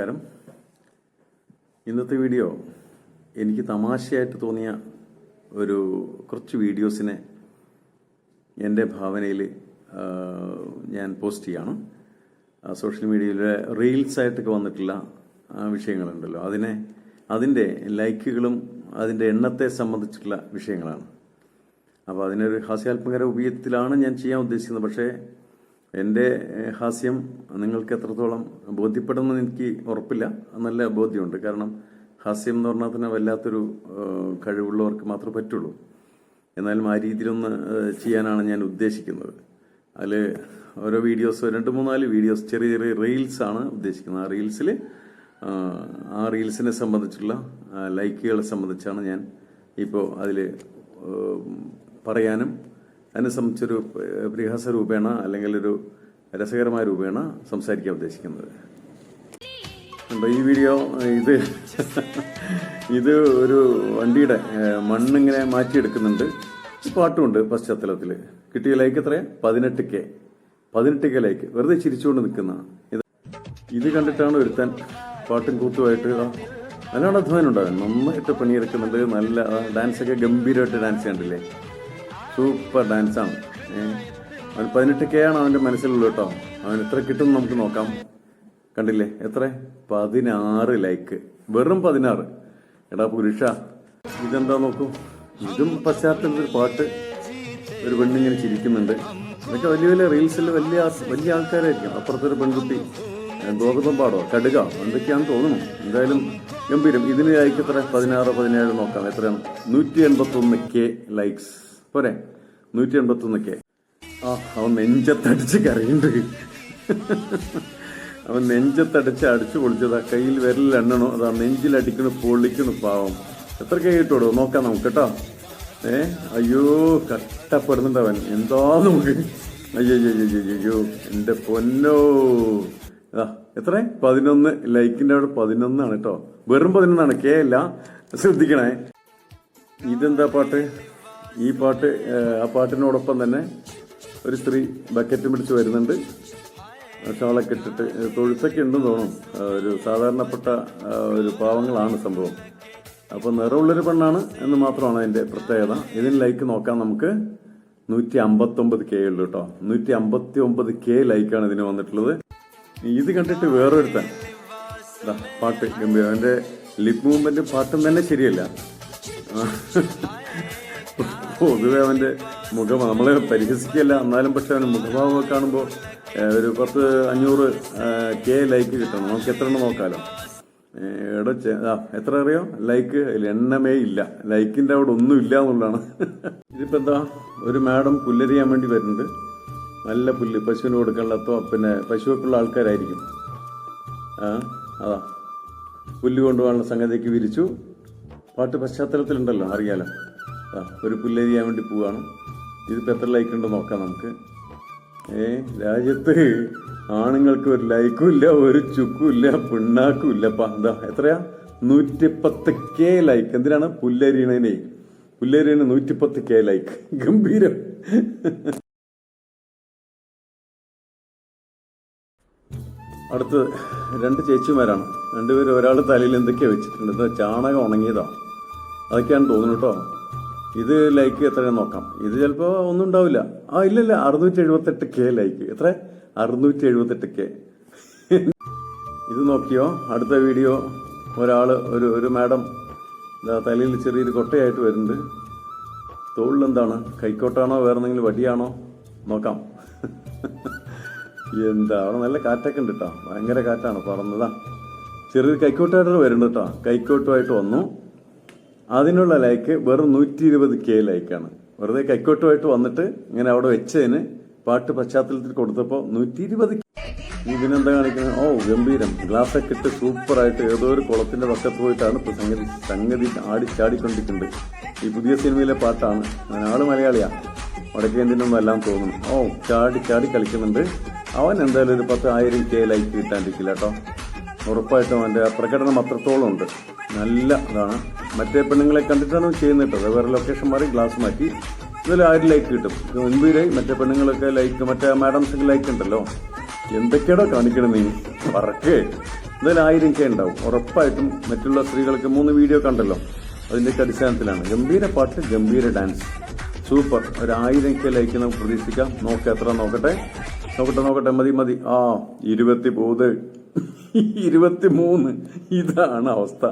നമസ്കാരം. ഇന്നത്തെ വീഡിയോ എനിക്ക് തമാശയായിട്ട് തോന്നിയ ഒരു കുറച്ച് വീഡിയോസിനെ എന്റെ ഭാവനയിൽ ഞാൻ പോസ്റ്റ് ചെയ്യാണ്. സോഷ്യൽ മീഡിയയിലെ റീൽസ് ആയിട്ടൊക്കെ വന്നിട്ടുള്ള വിഷയങ്ങളുണ്ടല്ലോ. അതിനെ അതിന്റെ ലൈക്കുകളും അതിന്റെ എണ്ണത്തെ സംബന്ധിച്ചിട്ടുള്ള വിഷയങ്ങളാണ്. അപ്പോൾ അതിനൊരു ഹാസ്യാത്മകര ഉപയോഗത്തിലാണ് ഞാൻ ചെയ്യാൻ ഉദ്ദേശിക്കുന്നത്. പക്ഷേ എന്റെ ഹാസ്യം നിങ്ങൾക്ക് എത്രത്തോളം ബോധ്യപ്പെടുമെന്ന് എനിക്ക് ഉറപ്പില്ല. നല്ല ബോധ്യമുണ്ട്. കാരണം ഹാസ്യം എന്ന് പറഞ്ഞാൽ തന്നെ വല്ലാത്തൊരു കഴിവുള്ളവർക്ക് മാത്രമേ പറ്റുള്ളൂ. എന്നാലും ആ രീതിയിലൊന്ന് ചെയ്യാനാണ് ഞാൻ ഉദ്ദേശിക്കുന്നത്. അതിൽ ഓരോ വീഡിയോസ് രണ്ട് മൂന്നാൽ വീഡിയോസ് ചെറിയ ചെറിയ റീൽസ് ആണ് ഉദ്ദേശിക്കുന്നത്. ആ റീൽസിൽ ആ റീൽസിനെ സംബന്ധിച്ചുള്ള ലൈക്കുകളെ സംബന്ധിച്ചാണ് ഞാൻ ഇപ്പോൾ അതിൽ പറയാനും അതിനെ സംബന്ധിച്ചൊരു പരിഹാസ രൂപേണ അല്ലെങ്കിൽ ഒരു രസകരമായ രൂപേണ സംസാരിക്കാൻ ഉദ്ദേശിക്കുന്നത്. ഈ വീഡിയോ ഇത് ഇത് ഒരു വണ്ടിയുടെ മണ്ണിങ്ങനെ മാറ്റിയെടുക്കുന്നുണ്ട്. പാട്ടുമുണ്ട് പശ്ചാത്തലത്തിൽ കിട്ടിയ ലൈക്ക് എത്രയാ? പതിനെട്ട് കെ പതിനെട്ട് കെ ലൈക്ക് വെറുതെ ചിരിച്ചുകൊണ്ട് നിൽക്കുന്ന. ഇത് ഇത് കണ്ടിട്ടാണ് ഒരുത്തൻ പാട്ടും കൂത്തുമായിട്ട് നല്ലോണം അധ്വാനം ഉണ്ടാകും. നന്നായിട്ട് പണിയെടുക്കുന്നുണ്ട്. നല്ല ഡാൻസൊക്കെ ഗംഭീരമായിട്ട് ഡാൻസ് കണ്ടില്ലേ? സൂപ്പർ ഡാൻസാണ്. അവൻ പതിനെട്ട് കെ ആണ് അവന്റെ മനസ്സിലുള്ളത് കേട്ടോ. അവൻ എത്ര കിട്ടും നമുക്ക് നോക്കാം. കണ്ടില്ലേ? എത്ര? പതിനാറ് ലൈക്ക് വെറും പതിനാറ്. എടാ പുരുഷ ഇതെന്താ നോക്കൂ? ഇതും പശ്ചാത്തലത്തിൽ പാട്ട് ഒരു പെണ്ണിങ്ങനെ ചിരിക്കുന്നുണ്ട്. ഇതൊക്കെ വലിയ വലിയ റീൽസിൽ വലിയ വലിയ ആൾക്കാരായിരിക്കും. അപ്പുറത്തൊരു പെൺകുട്ടി ഗോതമ്പം പാടോ കടുക എന്തൊക്കെയാണെന്ന് തോന്നുന്നു. എന്തായാലും ഗംഭീരം. ഇതിന് ലൈക്ക് എത്ര പതിനാറ് പതിനേഴ് നോക്കാം. എത്രയാണ്? നൂറ്റി എൺപത്തി ഒന്ന് കെ ലൈക്സ് പോരെ നൂറ്റി എൺപത്തി ഒന്ന് കെ ആ അവൻ നെഞ്ചത്തടിച്ച് കരയുണ്ട് അവൻ നെഞ്ചത്തടിച്ച് അടിച്ചു പൊളിച്ചതാ കയ്യിൽ വിരലിൽ എണ്ണണോ അതാ നെഞ്ചിലടിക്കണു പൊളിക്കണു പാവം. എത്ര കൈ കിട്ടുള്ളൂ നോക്കാം നമുക്ക് കേട്ടോ. ഏ അയ്യോ കഷ്ടപ്പെടുന്നുണ്ട് അവൻ. എന്താ നമുക്ക് അയ്യോ അയ്യോ അയ്യോ പൊന്നോ. ആ എത്ര? പതിനൊന്ന്. ലൈക്കിന്റെ അവിടെ പതിനൊന്നാണ് കേട്ടോ. വെറും പതിനൊന്നാണ് കെ അല്ല ശ്രദ്ധിക്കണേ. ഇതെന്താ പാട്ട്? ഈ പാട്ട് ആ പാട്ടിനോടൊപ്പം തന്നെ ഒരു സ്ത്രീ ബക്കറ്റ് പിടിച്ച് വരുന്നുണ്ട്. ഷാളൊക്കെ ഇട്ടിട്ട് തൊഴുത്തൊക്കെ ഉണ്ടെന്ന് തോന്നും ഒരു സാധാരണപ്പെട്ട ഒരു പാവങ്ങളാണ് സംഭവം. അപ്പോൾ നിറമുള്ളൊരു പെണ്ണാണ് എന്ന് മാത്രമാണ് അതിന്റെ പ്രത്യേകത. ഇതിന് ലൈക്ക് നോക്കാം നമുക്ക്. നൂറ്റി അമ്പത്തൊമ്പത് കെ ഉള്ളു കേട്ടോ. നൂറ്റി അമ്പത്തി ഒമ്പത് കെ ലൈക്കാണ് ഇതിന് വന്നിട്ടുള്ളത്. ഇത് കണ്ടിട്ട് വേറൊരുത്തൻ. പാട്ട് ഗംഭീരം. അവന്റെ ലിപ് മൂവ്മെന്റ് പാട്ടും തന്നെ ശരിയല്ല. പൊതുവെ അവന്റെ മുഖം നമ്മളെ പരിഹസിക്കല്ല എന്നാലും പക്ഷെ അവന്റെ മുഖഭാവം കാണുമ്പോൾ ഒരു പത്ത് അഞ്ഞൂറ് കെ ലൈക്ക് കിട്ടണം. നമുക്ക് എത്ര എണ്ണം നോക്കാലോ? എടോ എത്ര അറിയോ? ലൈക്ക് എണ്ണമേ ഇല്ല. ലൈക്കിന്റെ അവിടെ ഒന്നും ഇല്ല എന്നുള്ളതാണ്. ഇതിപ്പോൾ എന്താ? ഒരു മാഡം പുല്ലരിയാൻ വേണ്ടി വരുന്നുണ്ട്. നല്ല പുല്ല് പശുവിന് കൊടുക്കാനുള്ള അപ്പോൾ പിന്നെ പശുവൊക്കെയുള്ള ആൾക്കാരായിരിക്കും. ആ അതാ. പുല്ല് കൊണ്ടുപോകാനുള്ള സംഗതിക്ക് വിരിച്ചു. പാട്ട് പശ്ചാത്തലത്തിലുണ്ടല്ലോ അറിയാലോ? ഒരു പുല്ലരിയാൻ വേണ്ടി പോവാണ്. ഇതിപ്പോൾ എത്ര ലൈക്ക് ഉണ്ടോ നോക്കാം നമുക്ക്. ഏ രാജ്യത്ത് ആണുങ്ങൾക്ക് ഒരു ലൈക്കും ഇല്ല ഒരു ചുക്കും ഇല്ല പിണ്ണാക്കും ഇല്ലപ്പാ എന്താ എത്രയാ? നൂറ്റിപ്പത്ത് കെ ലൈക്ക് എന്തിനാണ് പുല്ലരിയണേ പുല്ലരിയണ നൂറ്റിപ്പത്ത് കെ ലൈക്ക് ഗംഭീരം. അടുത്ത് രണ്ട് ചേച്ചിമാരാണ്. രണ്ടുപേരും ഒരാൾ തലയിൽ എന്തൊക്കെയാ വെച്ചിട്ടുണ്ട് ചാണകം ഉണങ്ങിയതാ. അതൊക്കെയാണ് തോന്നുന്നു കേട്ടോ. ഇത് ലൈക്ക് എത്രയാണ് നോക്കാം. ഇത് ചിലപ്പോൾ ഒന്നും ഉണ്ടാവില്ല. ആ ഇല്ലല്ല അറുന്നൂറ്റി എഴുപത്തെട്ട് കെ ലൈക്ക് എത്ര? അറുന്നൂറ്റി എഴുപത്തെട്ട് കെ ഇത് നോക്കിയോ? അടുത്ത വീഡിയോ ഒരാൾ ഒരു ഒരു മാഡം തലയിൽ ചെറിയൊരു കൊട്ടയായിട്ട് വരുന്നുണ്ട്. തോളിൽ എന്താണ് കൈക്കോട്ടാണോ വേറെ എന്തെങ്കിലും വടിയാണോ? നോക്കാം. എന്താണ് നല്ല കാറ്റൊക്കെ ഉണ്ട് കേട്ടോ ഭയങ്കര കാറ്റാണ് പറന്നതാ. ചെറിയൊരു കൈക്കോട്ടായിട്ട് വരുന്നുണ്ട് കേട്ടോ കൈക്കോട്ടുമായിട്ട് വന്നു. അതിനുള്ള ലൈക്ക് വെറും നൂറ്റി ഇരുപത് കെ ലൈക്കാണ് വെറുതെ കൈക്കോട്ടുമായിട്ട് വന്നിട്ട് ഇങ്ങനെ അവിടെ വെച്ചതിന് പാട്ട് പശ്ചാത്തലത്തിൽ കൊടുത്തപ്പോൾ നൂറ്റി ഇരുപത് ഇതിനെന്താ കാണിക്കുന്നത്? ഓ ഗംഭീരം. ഗ്ലാസ് ഒക്കെ ഇട്ട് സൂപ്പറായിട്ട് ഏതോ ഒരു കുളത്തിന്റെ പക്കത്ത് പോയിട്ടാണ് ഇപ്പൊ സംഗതി സംഗതി ആടി ചാടിക്കൊണ്ടിരിക്കുന്നത് ഈ പുതിയ സിനിമയിലെ പാട്ടാണ്. ഞാൻ ആൾ മലയാളിയാ. വടക്കേന്ത്യനൊന്നും എല്ലാം തോന്നുന്നു. ഓ ചാടി ചാടി കളിക്കുന്നുണ്ട്. അവൻ എന്തായാലും ഒരു പത്ത് ആയിരം കെ ലൈക്ക് കിട്ടാണ്ടിരിക്കില്ല കേട്ടോ. ഉറപ്പായിട്ടും ആ പ്രകടനം അത്രത്തോളം ഉണ്ട്. നല്ല ഇതാണ്. മറ്റേ പെണ്ണുങ്ങളെ കണ്ടിട്ടാണ് ചെയ്യുന്നത് കേട്ടോ? വേറെ ലൊക്കേഷൻ മാറി ഗ്ലാസ് മാറ്റി ഇതിൽ ആര് ലൈക്ക് കിട്ടും? മുൻപീരായി മറ്റേ പെണ്ണുങ്ങളൊക്കെ ലൈക്ക് മറ്റേ മാഡംസൊക്കെ ലൈക്ക് ഉണ്ടല്ലോ. എന്തൊക്കെയാണോ കാണിക്കണം നീ? പറക്കേ. എന്തായാലും ആയിരം കെ ഉണ്ടാവും. ഉറപ്പായിട്ടും മറ്റുള്ള സ്ത്രീകൾക്ക് മൂന്ന് വീഡിയോ കണ്ടല്ലോ അതിന്റെയൊക്കെ അടിസ്ഥാനത്തിലാണ്. ഗംഭീര പാട്ട് ഗംഭീര ഡാൻസ് സൂപ്പർ ഒരു കെ ലൈക്ക് നമുക്ക് പ്രതീക്ഷിക്കാം. നോക്കാം എത്ര നോക്കട്ടെ? നോക്കട്ടെ നോക്കട്ടെ. മതി മതി. ആ ഇരുപത്തി പോത് ഇരുപത്തി മൂന്ന് ഇതാണ് അവസ്ഥ.